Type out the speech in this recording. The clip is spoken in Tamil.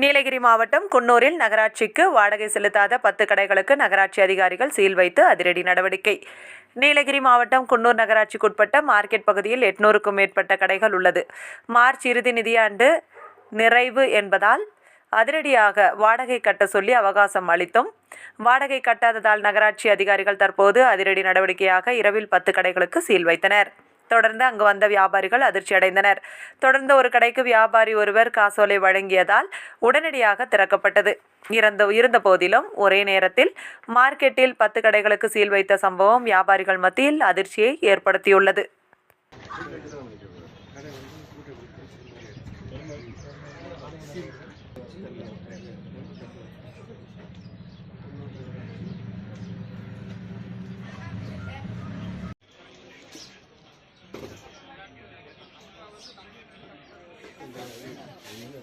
நீலகிரி மாவட்டம் குன்னூரில் நகராட்சிக்கு வாடகை செலுத்தாத பத்து கடைகளுக்கு நகராட்சி அதிகாரிகள் சீல் வைத்து அதிரடி நடவடிக்கை. நீலகிரி மாவட்டம் குன்னூர் நகராட்சிக்குட்பட்ட மார்க்கெட் பகுதியில் எட்நூறுக்கும் மேற்பட்ட கடைகள் உள்ளது. மார்ச் இறுதி நிதியாண்டு நிறைவு என்பதால் அதிரடியாக வாடகை கட்ட சொல்லி அவகாசம் அளித்தும் வாடகை கட்டாததால் நகராட்சி அதிகாரிகள் தற்போது அதிரடி நடவடிக்கையாக இரவில் பத்து கடைகளுக்கு சீல் வைத்தனர். தொடர்ந்து அங்கு வந்த வியாபாரிகள் அதிர்ச்சி அடைந்தனர். தொடர்ந்து ஒரு கடைக்கு வியாபாரி ஒருவர் காசோலை வழங்கியதால் உடனடியாக திறக்கப்பட்டது. இறந்த இருந்த போதிலும் ஒரே நேரத்தில் மார்க்கெட்டில் பத்து கடைகளுக்கு சீல் வைத்த சம்பவம் வியாபாரிகள் மத்தியில் அதிர்ச்சியை ஏற்படுத்தியுள்ளது. ఉంటాడు